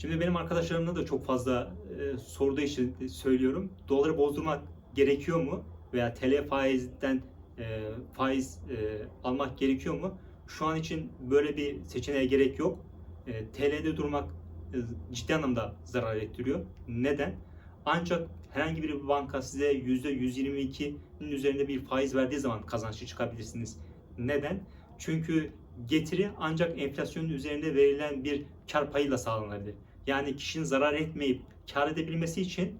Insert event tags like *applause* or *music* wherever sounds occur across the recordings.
Şimdi benim arkadaşlarımla da çok fazla e, sorduğu için söylüyorum. Doları bozdurmak gerekiyor mu? Veya TL faizden e, faiz e, almak gerekiyor mu? Şu an için böyle bir seçeneğe gerek yok. E, TL'de durmak e, ciddi anlamda zarar ettiriyor. Neden? Ancak herhangi bir banka size %122'nin üzerinde bir faiz verdiği zaman kazançlı çıkabilirsiniz. Neden? Çünkü getiri ancak enflasyonun üzerinde verilen bir kar payıyla sağlanabilir. Yani kişinin zarar etmeyip kar edebilmesi için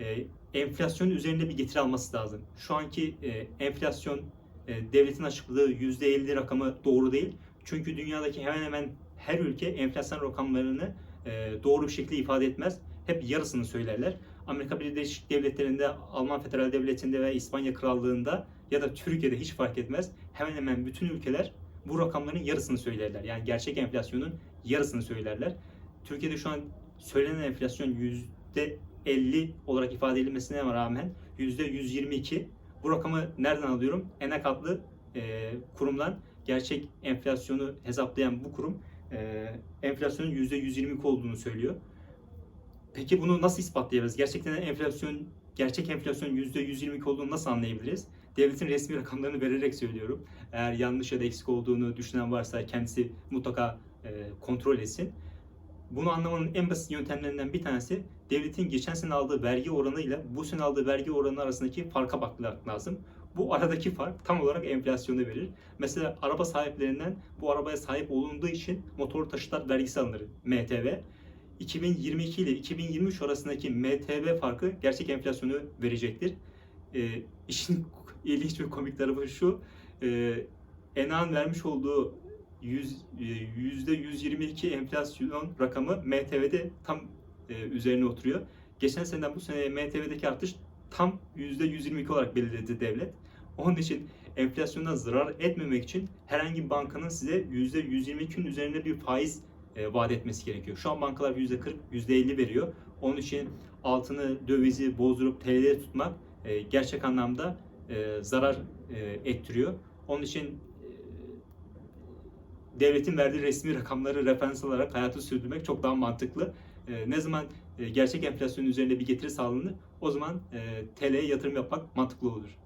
e, enflasyonun üzerinde bir getiri alması lazım. Şu anki e, enflasyon e, devletin açıkladığı %50 rakamı doğru değil. Çünkü dünyadaki hemen hemen her ülke enflasyon rakamlarını e, doğru bir şekilde ifade etmez. Hep yarısını söylerler. Amerika Birleşik Devletleri'nde, Alman Federal Devleti'nde ve İspanya Krallığı'nda ya da Türkiye'de hiç fark etmez. Hemen hemen bütün ülkeler bu rakamların yarısını söylerler. Yani gerçek enflasyonun yarısını söylerler. Türkiye'de şu an söylenen enflasyon %50 olarak ifade edilmesine rağmen %122. Bu rakamı nereden alıyorum? Enak adlı e, kurumdan gerçek enflasyonu hesaplayan bu kurum e, enflasyonun %122 olduğunu söylüyor. Peki bunu nasıl ispatlayabiliriz? Gerçekten enflasyon, gerçek enflasyon %122 olduğunu nasıl anlayabiliriz? Devletin resmi rakamlarını vererek söylüyorum. Eğer yanlış ya da eksik olduğunu düşünen varsa kendisi mutlaka e, kontrol etsin. Bunu anlamanın en basit yöntemlerinden bir tanesi devletin geçen sene aldığı vergi oranıyla bu sene aldığı vergi oranı arasındaki farka bakmak lazım. Bu aradaki fark tam olarak enflasyonu verir. Mesela araba sahiplerinden bu arabaya sahip olunduğu için motor taşıtlar vergisi alınır MTV. 2022 ile 2023 arasındaki MTV farkı gerçek enflasyonu verecektir. E, işin *laughs* ilginç ve komik tarafı şu. E, ENA'nın vermiş olduğu yüz- e, yüzde 122 enflasyon rakamı MTV'de tam e, üzerine oturuyor. Geçen seneden bu sene MTV'deki artış tam %122 olarak belirledi devlet. Onun için enflasyondan zarar etmemek için herhangi bir bankanın size %122'nin üzerinde bir faiz e, vaat etmesi gerekiyor. Şu an bankalar %40, %50 veriyor. Onun için altını, dövizi bozdurup TL'de tutmak gerçek anlamda zarar e, ettiriyor. Onun için devletin verdiği resmi rakamları referans alarak hayatı sürdürmek çok daha mantıklı. E, ne zaman e, gerçek enflasyonun üzerinde bir getiri sağlanır o zaman e, TL'ye yatırım yapmak mantıklı olur.